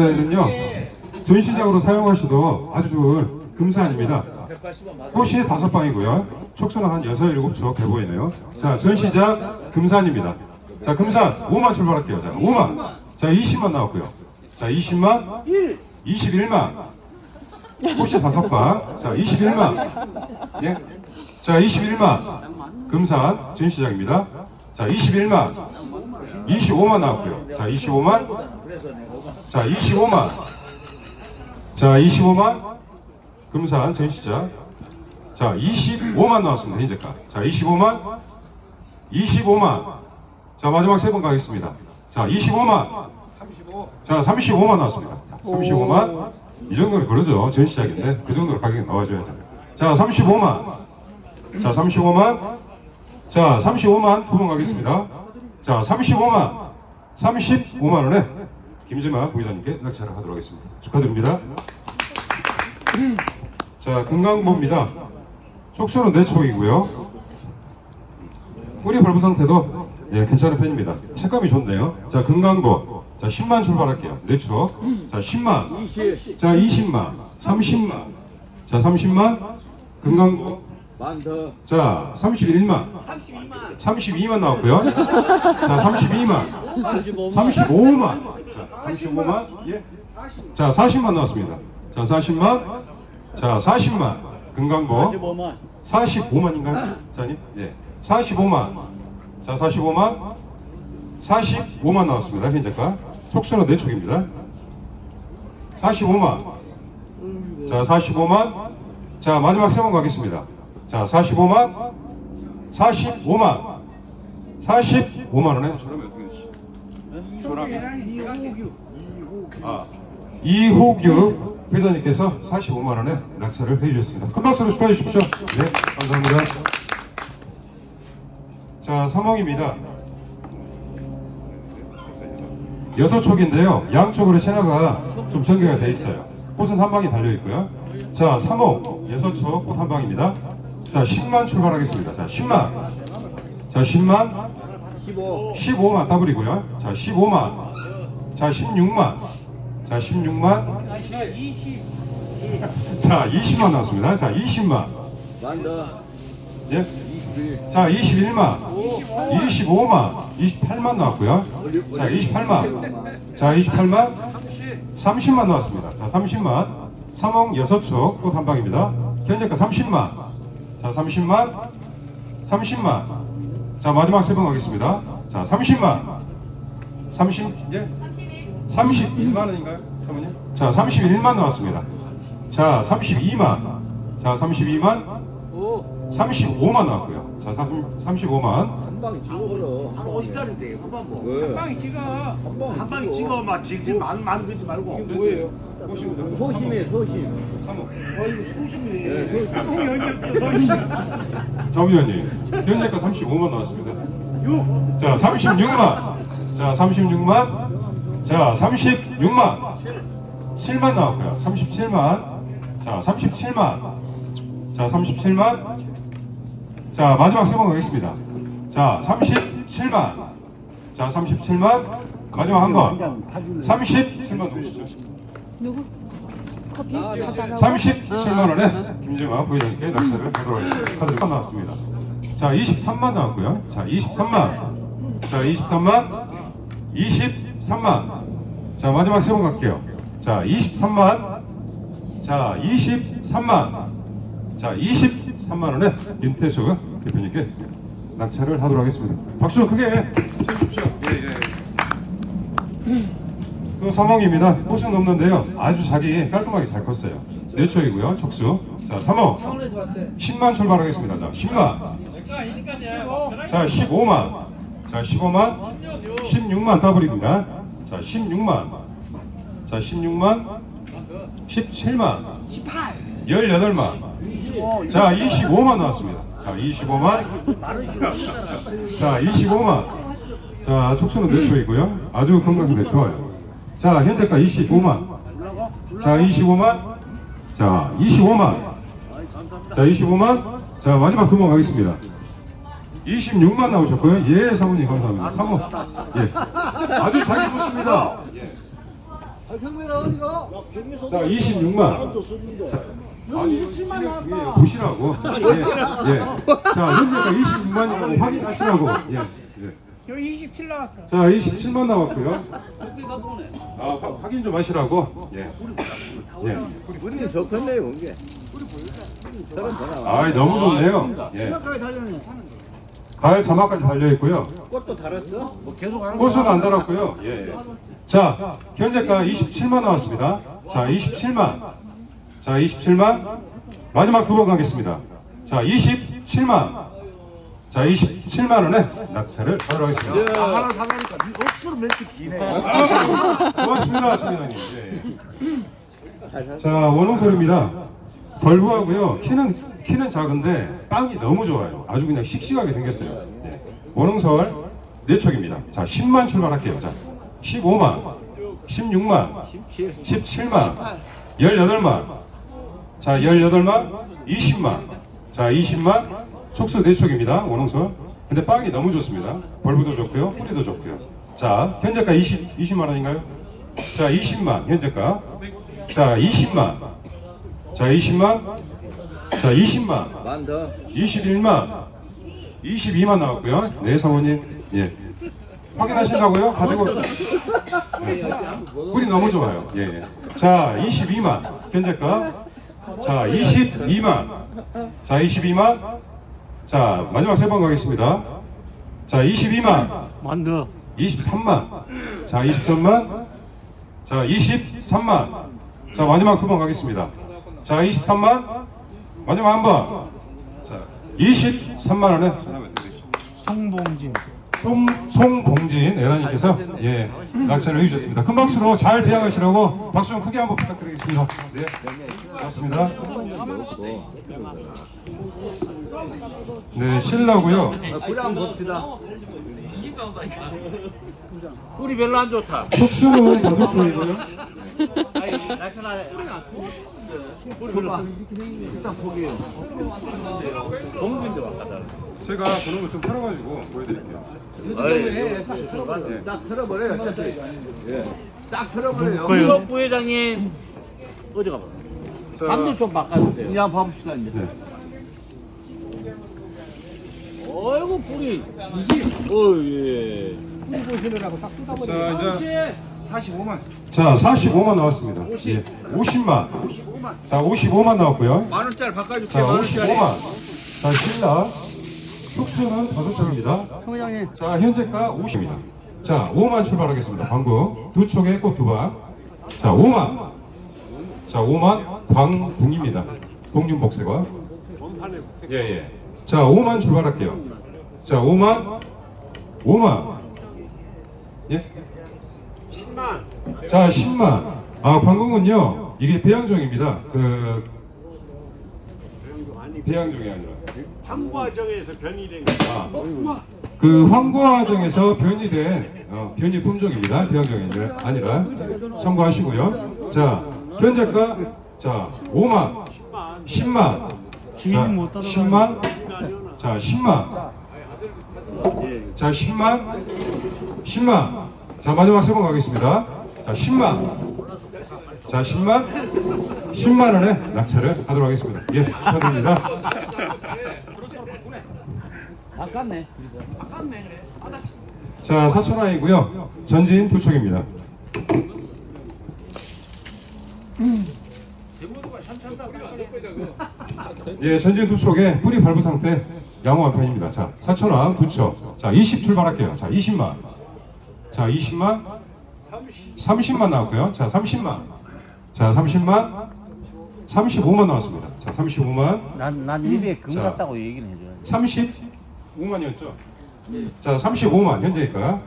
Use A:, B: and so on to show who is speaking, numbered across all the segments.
A: 는요 전시장으로 사용하시도 아주 좋은 금산입니다. 꽃이 다섯 방이고요. 촉수는 한 여섯 일곱 촉돼 보이네요. 자 전시장 금산입니다. 자 금산 5만 출발할게요. 자 5만. 자 20만 나왔고요. 자 20만. 21만. 꽃이 다섯 방. 자 21만. 예. 자 21만. 금산 전시장입니다. 자 21만. 25만 나왔고요. 자 25만. 자, 25만. 자, 25만. 금산 전시장. 자, 25만 나왔습니다. 현재가. 자, 25만. 25만. 자, 마지막 세 번 가겠습니다. 자, 25만. 자, 35만 나왔습니다. 자, 35만. 이 정도는 그러죠. 전시장인데. 그 정도로 가격이 나와줘야죠. 자, 35만. 자, 35만. 자, 35만 두 번 가겠습니다. 자, 35만. 35만 원에 김지만 부회장님께 낙찰을 하도록 하겠습니다. 축하드립니다. 자, 금강보입니다. 촉수는 4촉이고요. 뿌리 밟은 상태도 예, 괜찮은 편입니다. 색감이 좋네요. 자, 금강보. 자, 10만 출발할게요. 4촉. 자, 10만. 자, 20만. 30만. 자, 30만. 금강보. 자, 31만. 32만. 32만 나왔고요. 자, 32만. 35만. 자, 35만. 예. 자, 40만 나왔습니다. 자, 40만. 자, 40만. 금강보.
B: 15만
A: 45만인가요? 자님? 예. 45만. 자, 45만. 45만 나왔습니다. 현재가. 촉수는 4촉입니다. 45만. 자, 45만. 자, 마지막 세 번 가겠습니다. 자, 45만. 45만. 45만 원에 저렴이 되시? 저렴이. 아, 이호규 회장님께서 45만 원에 낙찰을 해주셨습니다. 큰 박수로 축하해 주십시오. 네, 감사합니다. 자, 3홍입니다. 여섯 촉인데요. 양쪽으로 신화가 좀 전개가 돼 있어요. 꽃은 한 방이 달려 있고요. 자, 3호 여섯 촉 꽃 한 방입니다. 자, 10만 출발하겠습니다. 자, 10만. 자, 10만.
B: 15
A: 15만 더블이고요. 자, 15만. 자, 16만. 자, 16만. 자, 20만 나왔습니다. 자, 20만.
B: 만더
A: 예.
B: 21
A: 자, 21만. 25만. 28만 나왔고요. 자, 28만. 자, 28만. 30만 나왔습니다. 자, 30만. 3홍 6촉 꽃한 방입니다. 현재가 30만. 자, 30만. 30만. 자, 마지막 세 번 가겠습니다. 자, 30만. 30, 예? 31만 원인가요? 사모님? 자, 31만 나왔습니다. 자, 32만. 자, 32만. 35만 나왔고요. 자, 30, 35만.
B: 한 방에 찍어버려
C: 한 50달인데 한번 뭐.
B: 왜?
D: 빵이 찍어.
C: 한 방에 찍어 막 지금 만 만들지 말고.
B: 뭐예요? 소심해 소심
A: 3호.
C: 어이 소심해.
B: 네, 소심.
D: 형이 언제부터 소리
A: 정 의원님, 현재가 35만 나왔습니다. 자, 36만. 자, 36만. 자, 36만. 7만 나왔고요. 37만. 자, 37만. 자, 37만. 자, 마지막 세 번 가겠습니다. 자, 37만. 자, 37만. 마지막 한 번. 37만 누구시죠?
E: 누구? 커피? 갖다가
A: 37만 원에 김재만 부회장님께 낙찰을 하도록 하겠습니다. 축하드립니다. 나왔습니다. 자, 23만 나왔고요. 자, 23만. 자, 23만. 23만. 자, 마지막 세 번 갈게요. 자, 23만. 자, 23만. 자, 23만 원에 윤태수 대표님께 낙찰을 하도록 하겠습니다. 박수 크게 쳐주십시오. 예, 예. 또 사몽입니다. 꽃은 없는데요. 아주 자기 깔끔하게 잘 컸어요. 내초이고요. 촉수. 자, 3호. 10만 출발하겠습니다. 자, 10만. 자, 15만. 자, 15만. 16만 더블입니다. 자, 16만. 자, 16만. 17만. 18만. 자, 25만 나왔습니다. 자, 25만. 자, 25만. 자, 촉수는 내초이고요. 아주 건강이 좋아요. 자, 현재가 25만. 자, 25만. 자, 25만. 자, 25만. 자, 마지막 두번 가겠습니다. 26만 나오셨고요. 예, 사모님 감사합니다. 사모. 예. 아주 잘 입었습니다. 예.
B: 아?
A: 자, 26만. 자, 아니, 진행 중이에요. 보시라고. 예, 예. 자, 현재가 26만이라고 확인하시라고. 예, 예.
D: 여기 27 나왔어.
A: 자, 27만 나왔고요. 아, 화- 확인 좀 하시라고. 예. 예.
B: 우리는 좋겠네요, 게.
A: 아, 너무 좋네요. 예. 가을 자막까지 달려 있고요.
B: 꽃도 달았어?
C: 뭐 계속 하는
A: 꽃은 안 달았고요. 예. 예. 자, 현재가 27만 나왔습니다. 자, 27만. 자, 27만. 마지막 두 번 가겠습니다. 자, 27만. 자, 27만 원에 낙찰을 하도록 하겠습니다.
C: 아, 하나 사다니까 네 억수로 멘트 기네.
A: 고맙습니다, 소장님. 예. 자, 원홍설입니다. 벌부하고요. 키는 키는 작은데 빵이 너무 좋아요. 아주 그냥 씩씩하게 생겼어요. 예. 원홍설 네 촉입니다. 자, 10만 출발할게요. 자, 15만, 16만, 17만, 18만. 자, 18만, 20만. 자, 20만. 촉수 네 촉입니다. 원홍설. 근데 빵이 너무 좋습니다. 벌부도 좋고요. 뿌리도 좋고요. 자, 현재가 20, 20만 원인가요? 자, 20만 현재가. 자, 20만. 자, 20만. 자, 20만.
B: 만 더.
A: 21만. 22만 나왔고요. 네, 사모님. 예. 확인하신다고요? 가지고. 네. 꿀이 너무 좋아요. 예. 예. 자, 22만. 현재가. 자, 22만. 자, 22만. 자, 마지막 세 번 가겠습니다. 자, 22만.
C: 만더.
A: 23만. 자, 23만. 자, 23만. 자, 마지막 두 번 가겠습니다. 자, 23만. 마지막 한 번. 자, 23만 원에.
C: 송봉진.
A: 송, 송봉진 애라님께서 예, 낙찰을 해주셨습니다. 큰 박수로 잘 배양하시라고 박수 좀 크게 한번 부탁드리겠습니다. 네, 고맙습니다. 네, 신라고요.
B: 한번 봅시다.
C: 꿀이 별로 안 좋다.
A: 촉수는 다섯 초이고요.
B: 일단
C: 왔다.
A: 제가 그런 걸좀 팔아가지고 보여드릴게요.
B: 싹 틀어버려요, 어차피. 예. 싹 틀어버려요.
C: 이거 부회장님 어디 가봐.
A: 자,
C: 감도 좀 바꿔주세요.
B: 그냥 봐봅시다, 이제.
A: 네.
C: 어이구 꿀이. 어 예.
A: 자 이제
C: 45만.
A: 자 45만 나왔습니다. 예, 50만. 자 55만 나왔고요.
B: 만 원짜리 바꿔줄게, 자만 원짜리.
A: 55만. 자 신라 촉수는 다섯 장입니다. 자 현재가 50입니다. 자 5만 출발하겠습니다. 광구 두 촉에 꼭두 방. 자 5만. 자 5만 광궁입니다. 공륜복세가. 예 예. 자 5만 출발할게요. 자 5만 5만. 예? 10만. 자, 10만. 아, 광공은요, 이게 배양종입니다. 그, 배양종이 아니라.
D: 황과정에서 변이된
A: 아, 그 황구화정에서 변이된 어, 변이 품종입니다. 배양종이 아니라, 아니라. 참고하시고요. 자, 현재가, 자, 5만, 10만. 자, 10만. 자, 10만. 자, 10만. 10만. 자, 마지막 세 번 가겠습니다. 자, 10만. 자, 10만. 10만 원에 낙찰을 하도록 하겠습니다. 예, 축하드립니다.
B: 바꿨네.
A: 자, 4천 원이고요. 전진 두 촉입니다. 예, 전진 두 촉에 뿌리 발부 상태 양호한 편입니다. 자, 4천 원, 두 촉. 자, 20 출발할게요. 자, 20만. 자, 20만. 30 만 나왔고요. 자, 30만. 자, 30만. 35만 나왔습니다. 자, 35만.
F: 난, 난 입에 금
A: 자.
F: 같다고 얘기를 해줘요.
A: 35만이었죠? 자, 35만 현재니까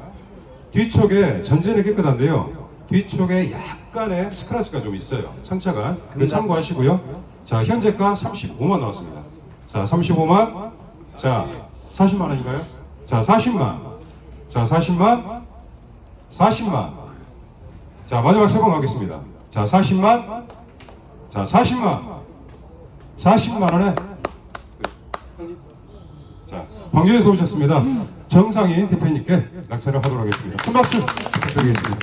A: 뒤쪽에 전진이 깨끗한데요. 뒤쪽에 약간의 스크래치가 좀 있어요. 상처가. 그 참고하시고요. 자, 현재가 35만 나왔습니다. 자, 35만. 자, 40만 원인가요? 자, 40만. 자, 40만. 40만. 자, 마지막 세 번 가겠습니다. 자, 40만. 자, 40만. 40만 원에. 자, 광주에서 오셨습니다. 정상인 대표님께 낙찰을 하도록 하겠습니다. 큰 박수 부탁드리겠습니다.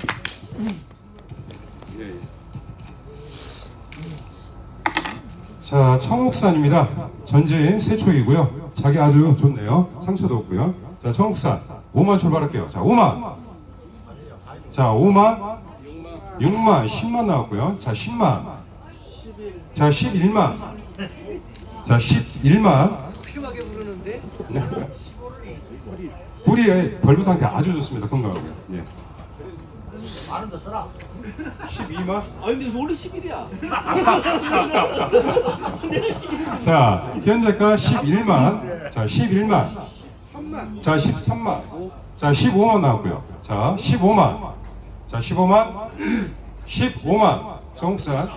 A: 자, 청옥산입니다. 전재인 세초이고요. 자기 아주 좋네요. 상처도 없고요. 자, 청옥산 5만 출발할게요. 자, 5만. 자, 5만. 6만, 10만 나왔고요. 자, 10만. 자, 11만. 자, 11만.
B: 필요하게 부르는데
A: 뿌리의 벌브 상태 아주 좋습니다. 건강하고. 예.
C: 많은 거 써라
A: 12만.
B: 아 근데 원래 10일이야
A: 자, 현재가 11만. 자, 11만. 자, 13만. 자, 15만 나왔고요. 자, 15만. 자, 15만. 15만. 정옥산.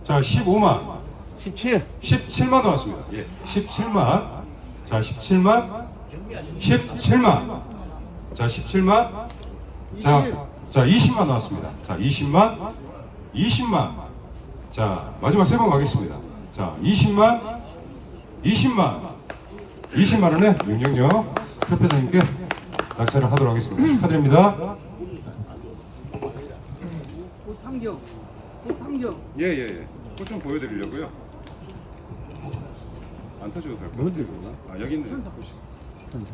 A: 자, 15만.
B: 17
A: 17만 나왔습니다. 예. 17만. 자, 17만. 17만. 자, 17만. 자, 자, 20만 나왔습니다. 자, 20만. 20만. 자, 마지막 세 번 가겠습니다. 자, 20만. 20만. 20만 원에 666 협회장님께 낙찰을 하도록 하겠습니다. 축하드립니다.
B: 꽃 삼경 꽃삼경
A: 예, 예, 예. 꽃좀 보여드리려고요. 안 터져도 될것 같아요. 아, 여기 있네. 꽃이. 네.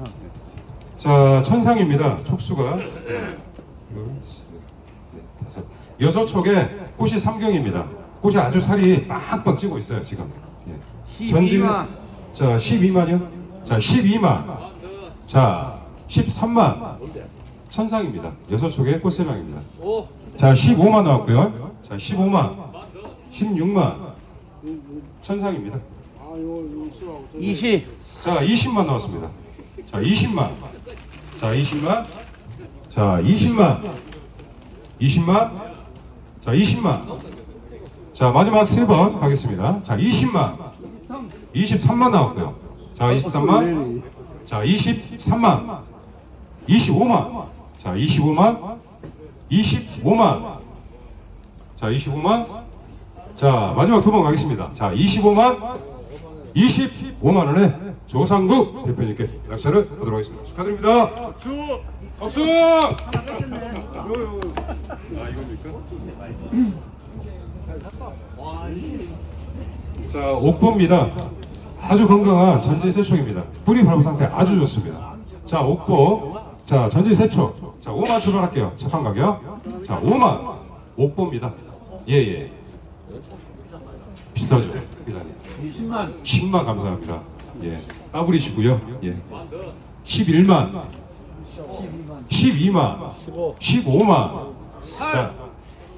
A: 자, 천상입니다. 촉수가. 둘, 셋, 넷, 다섯. 여섯 촉에 꽃이 삼경입니다. 꽃이 아주 살이 빡빡 찌고 있어요, 지금. 예.
B: 12만.
A: 자, 12만이요? 자, 12만. 자, 13만. 천상입니다. 여섯 촉에 꽃세 방입니다. 자, 15만 나왔고요. 자, 15만. 16만. 천상입니다.
B: 20
A: 자, 20만 나왔습니다. 자, 20만. 자, 20만. 자, 20만. 20만. 자, 20만. 자, 마지막 세 번 가겠습니다. 자, 20만. 23만 나왔고요. 자, 23만. 자, 23만. 25만. 자, 25만. 25만. 자, 25만. 자, 마지막 두 번 가겠습니다. 자, 25만. 25만 원에 조상국 대표님께 낙찰을 하도록 하겠습니다. 축하드립니다. 박수! 박수! 아, 이겁니까? 자, 옥보입니다. 아주 건강한 전지 세촉입니다. 뿌리 발부 상태 아주 좋습니다. 자, 옥보. 자, 전지 세촉. 자, 5만 출발할게요. 착한 가격. 자, 5만. 옥보입니다. 예, 예. 비싸죠, 기사님. 10만. 10만 감사합니다. 예. 까불이시고요. 예. 11만. 12만. 15만. 자,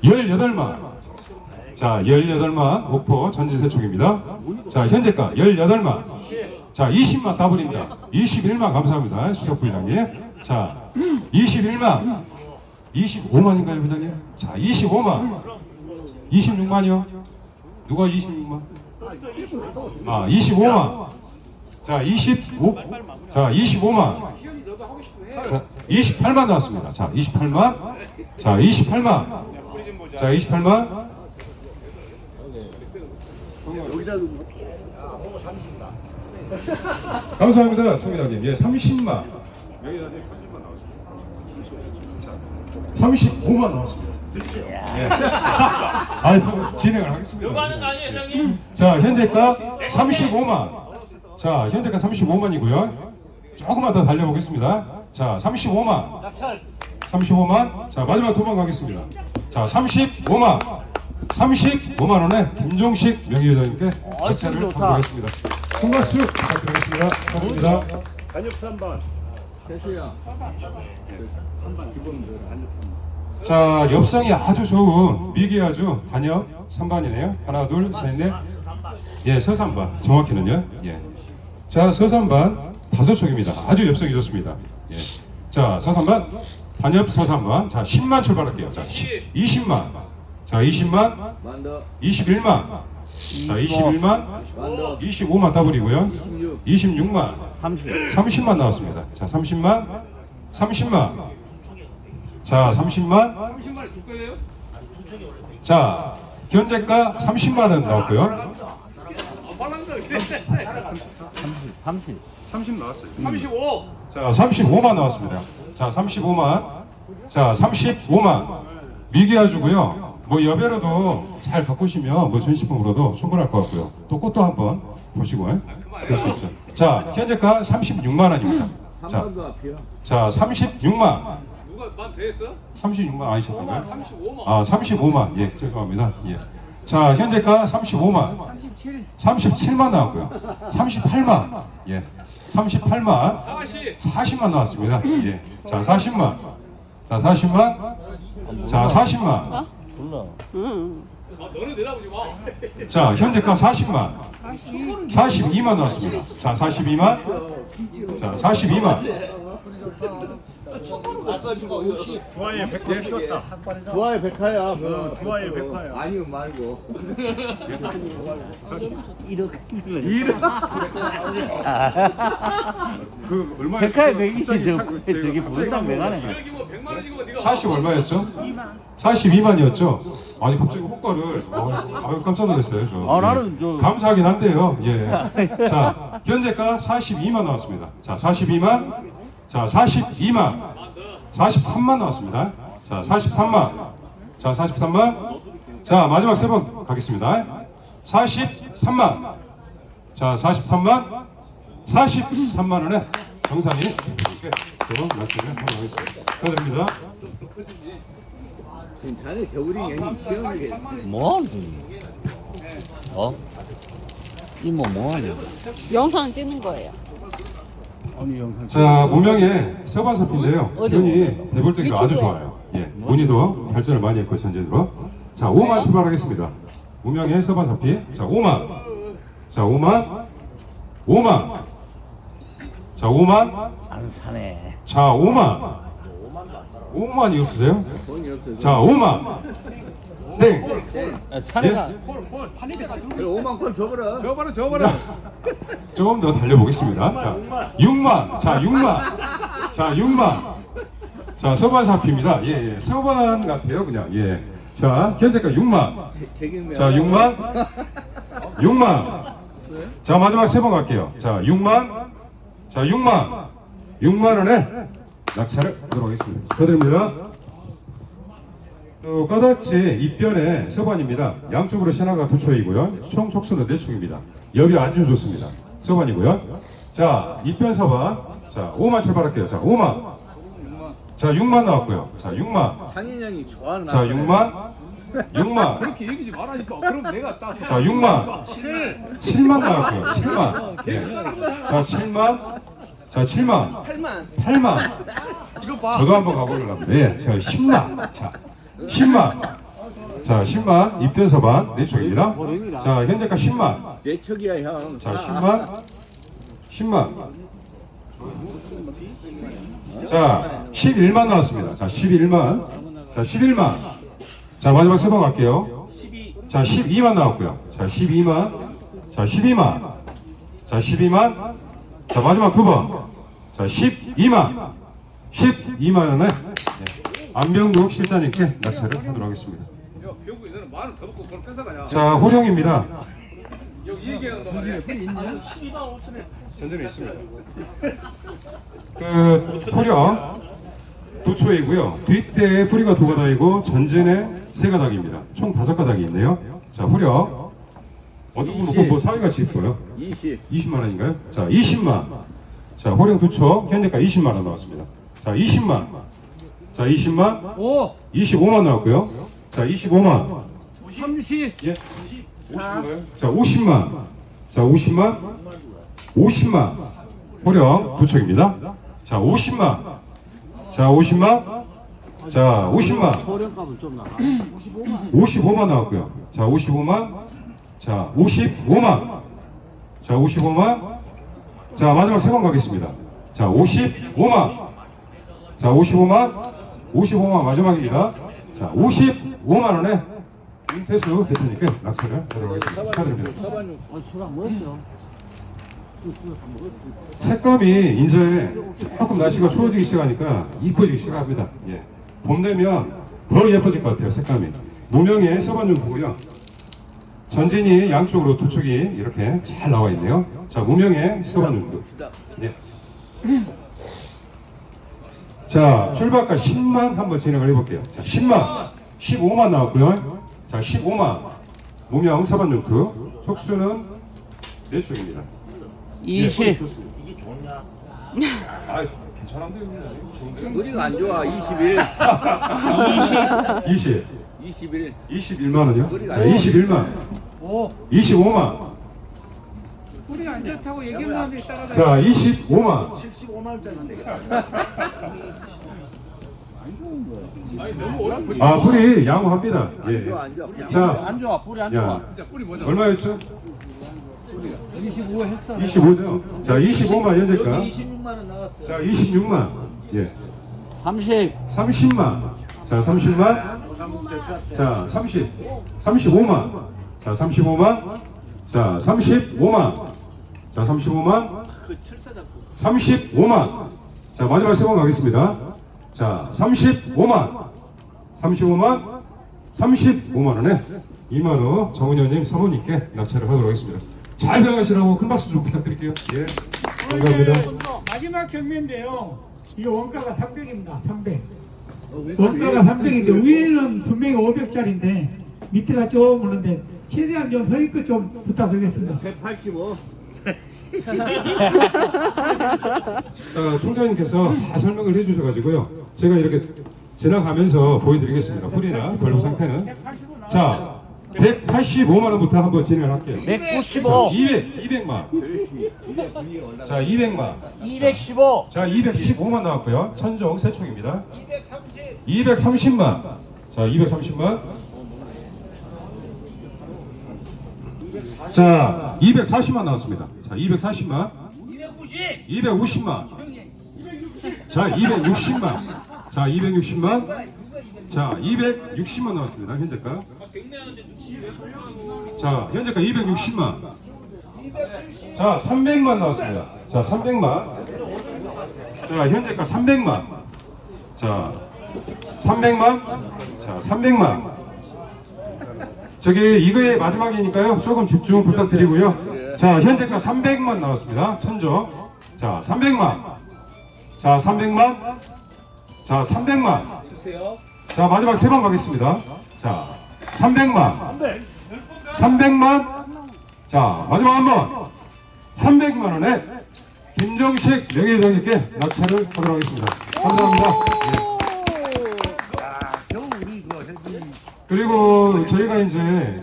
A: 18만. 자, 18만 목포 전지세촉입니다. 자, 현재가 18만. 자, 20만 따블입니다. 21만 감사합니다. 수석 부회장님. 자, 21만. 25만인가요, 부장님? 자, 25만. 26만이요? 누가 26만? 아, 25만. 자, 25. 자, 25만. 자, 28만 나왔습니다. 자, 28만. 자, 28만. 자, 28만. 감사합니다, 총회장님. 예, 30만. 명예장님 30만 나왔습니다. 자, 35만 나왔습니다. 예. 아, 더 진행을 하겠습니다.
D: 하는 거 아니에요, 회장님?
A: 자, 현재가 35만. 자, 현재가 35만이고요. 조금만 더 달려보겠습니다. 자, 35만.
D: 낙찰.
A: 35만. 자, 마지막 두 번 가겠습니다. 자, 35만. 35만 원에 김종식 명예회장님께 낙찰을 하도록 하겠습니다. 큰 박수 부탁드리겠습니다. 감사합니다.
D: 간역 3번.
A: 자, 엽상이 아주 좋은 미기아주 단역 3반이네요. 하나, 둘, 셋, 넷. 예, 서산반. 정확히는요. 예. 자, 서산반 다섯 촉입니다. 아주 엽성이 좋습니다. 예. 자, 서산반 단엽 서산반. 자, 10만 출발할게요. 자, 20만. 자, 20만.
B: 만더
A: 21만. 자, 21만. 25만 더블이고요. 26만.
B: 30
A: 30만 나왔습니다. 자, 30만. 30만. 자, 30만.
D: 30만 줄 거예요?
A: 자, 현재가 30만 원 나왔고요.
D: 아, 빨란 거.
B: 30
A: 30 나왔어요.
D: 35.
A: 자, 35만 나왔습니다. 자, 35만. 자, 35만. 미기아주고요. 뭐 여배로도 잘 바꾸시면 뭐 전시품으로도 충분할 것 같고요. 또 꽃도 한번 보시고 예? 그럴 수 있죠. 자, 현재가 36만 원입니다. 자. 자, 36만.
D: 누가 만 더했어?
A: 36만 아니셨던가요?
D: 35만.
A: 아, 35만. 예, 죄송합니다. 예. 자, 현재가 35만. 37 만 나왔고요. 38만. 예. 38만.
D: 40.
A: 40만 나왔습니다. 예. 자, 40만. 자, 40만. 자, 40만.
D: 아 너는 마.
A: 자, 현재가 40만. 42만 나왔습니다. 자, 42만. 자, 42만.
B: 두아의 백화야. 뭐.
F: 두아의 백화야.
B: 아니면 말고.
A: 그 얼마
F: 백화의 백이 저 저기 보인다 메가네.
D: 여기 뭐 100만 원이고 뭐 네가
A: 40 얼마였죠? 42만이었죠? 아니 갑자기 호가를 아, 깜짝 놀랐어요 저.
F: 아,
A: 예.
F: 나는 저-
A: 감사하긴 한데요. 예. 자 현재가 42만 나왔습니다. 자 42만, 자 42만, 43만 나왔습니다. 자 43만, 자 43만, 자 마지막 세 번 가겠습니다. 43만, 자 43만, 43만 원에 정상이 이렇게 또 말씀을 하도록 하겠습니다. 축하드립니다.
B: 자네 겨울이 형이 시원하게.
F: 뭐? 어? 이모 뭐하냐?
E: 영상 찍는 거예요.
A: 자, 무명의 서바사피인데요. 눈이 배불뚝이가 아주 좋아요. 예, 문의도 발전을 많이 했고, 전전으로. 자, 5만 출발하겠습니다. 무명의 서바사피. 자, 5만. 자, 5만. 5만. 자, 5만.
F: 안 사네.
A: 자, 5만. 5만이 없으세요? 자, 5만. 땡.
F: 아, 사내가
B: 그래 5만 건 줘버려.
D: 저번에 저번에
A: 조금 더 달려보겠습니다. 자, 6만. 자, 6만. 자, 6만. 자, 서반 사피입니다. 예, 예. 서반 같아요, 그냥. 예. 자, 현재가 6만.
B: 책임이야.
A: 자, 6만. 6만. 자, 마지막 세 번 갈게요. 자, 6만. 자, 6만. 6만 원에 낙찰을 하도록 하겠습니다. 축하드립니다. 또 까닥지 입변의 서반입니다. 양쪽으로 신화가 두 초이고요. 총 촉수는 네 촉입니다. 열이 아주 좋습니다. 서반이고요. 자, 입변 서반. 자, 5만 출발할게요. 자, 5만. 자, 6만 나왔고요. 자, 6만.
B: 상인 형이 좋아하는.
A: 자, 6만. 6만.
D: 그렇게 얘기지 말라니까. 그럼 내가 딱
A: 자, 6만.
D: 7.
A: 7만 나왔고요. 7만. 예. 자, 7만. 자, 7만. 8만. 8만.
D: 이거 봐.
A: 저도 한번 가보려고 합니다. 예. 자, 10만. 자, 10만. 자, 10만. 입변서반 네 쪽입니다. 자, 현재가 10만.
B: 내 척이야 형.
A: 자, 10만. 10만. 자, 11만 나왔습니다. 자, 11만. 자, 11만. 자, 마지막 세 번 갈게요. 자, 12만 나왔고요. 자, 12만. 자, 12만. 자, 12만. 자, 마지막 두 번. 자, 12만. 12만 원에 네, 안병국 실장님께 낙찰을 하도록 하겠습니다. 자, 호령입니다. 전전에 있습니다. 그 포력 두 초이고요. 뒷대에 뿌리가 두 가닥이고 전진에 세 가닥입니다. 총 다섯 가닥이 있네요. 자, 후력 어떤 분은 그거 뭐 사위같이 있고요.
B: 20.
A: 20만 원인가요? 자, 20만. 자, 호령 두초 현재가 20만 원 나왔습니다. 자, 20만. 자, 20만.
D: 오.
A: 25만 나왔고요. 자, 25만.
D: 30.
A: 예. 50인가요? 자, 50만. 자, 50만. 50만. 호령 두 척입니다. 자, 50만. 자, 50만. 자, 50만.
F: 호령값은 좀 나가.
A: 55만 나왔고요. 자, 55만. 자, 55만. 자, 55만. 자, 마지막 세 번 가겠습니다. 자, 55만. 자, 55만. 55만 마지막입니다. 자, 55만 원에 윤태수 대표님께 낙찰을 하도록 하겠습니다. 축하드립니다. 색감이 이제 조금 날씨가 추워지기 시작하니까 이뻐지기 시작합니다. 예. 봄 되면 더 예뻐질 것 같아요. 색감이. 무명의 서반 좀 보고요. 전진이 양쪽으로 두 축이 이렇게 잘 나와 있네요. 자, 무명의 서반좀도. 예. 자, 출발가 10만 한번 진행을 해볼게요. 자, 10만, 15만 나왔고요. 자 15만 무명 서반누크 촉수는 네 축입니다. 예,
F: 20.
A: 좋습니다.
C: 이게 좋냐?
A: 아 괜찮은데요. 좋은데요?
B: 머리가 안 좋아 21
A: 20,
B: 21
A: 21만 원이요? 자, 21만, 25만,
G: 우리 안 좋다고 얘기한 사람이 따라다.
A: 자 25만,
C: 75만 원짜리 되겠다.
A: 아 뿌리 양호합니다. 예.
B: 안 좋아
A: 자,
F: 안 좋아, 불이 안 좋아.
A: 야
D: 뿌리?
A: 얼마였죠?
G: 25 했어.
A: 25죠. 자 25만 현재가.
F: 26만 원 나왔어요.
A: 자 26만, 예.
F: 30.
A: 30만, 자 30만, 자 30, 35만, 자 35만, 자 35만, 자 35만, 35만, 자 마지막 세 번 가겠습니다. 자 35만, 35만, 35만 원에 이만호 정은현님 사모님께 낙찰을 하도록 하겠습니다. 잘 배워가시라고 큰 박수 좀 부탁드릴게요. 예, 감사합니다.
G: 마지막 경매인데요. 이게 원가가 300입니다. 300. 원가가 300인데 위에는 분명히 500짜리인데 밑에가 좀 오는데 최대한 좀 서기껏 좀 부탁드리겠습니다.
B: 185
A: 자, 총장님께서 다 설명을 해주셔가지고요. 제가 이렇게 지나가면서 보여드리겠습니다. 뿌리나 별로 상태는. 자, 185만 원부터 한번 진행을 할게요.
F: 195.
A: 200, 200만. 자, 200만.
F: 215.
A: 자, 215만 나왔고요. 천정 세 총입니다. 230만. 자, 230만. 자, 240만 나왔습니다. 자, 240만. 250. 250만. 자, 260만. 자, 260만. 자, 260만 나왔습니다. 현재가. 자, 현재가 260만. 자, 300만 나왔습니다. 자, 300만. 자, 현재가 300만. 자, 300만. 자, 300만. 저기 이거의 마지막이니까요. 조금 집중 부탁드리고요. 자, 현재가 300만 나왔습니다. 천조. 자, 300만. 자, 300만. 자, 300만. 자, 마지막 세 번 가겠습니다. 자, 300만. 300만. 자, 마지막 한 번. 300만 원에 김정식 명예회장님께 낙찰을 하도록 하겠습니다. 감사합니다. 예.
C: 겨우 우리 그 현지
A: 그리고 저희가 이제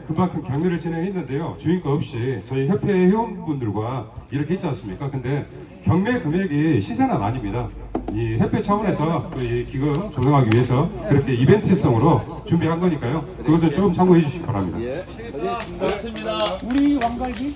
A: 그만큼 경매를 진행했는데요. 주인가 없이 저희 협회 회원분들과 이렇게 있지 않습니까? 근데 경매 금액이 시세는 아닙니다. 이 협회 차원에서 또 이 기금 조성하기 위해서 그렇게 이벤트성으로 준비한 거니까요. 그것을 조금 참고해 주시기 바랍니다.
G: 우리 왕갈비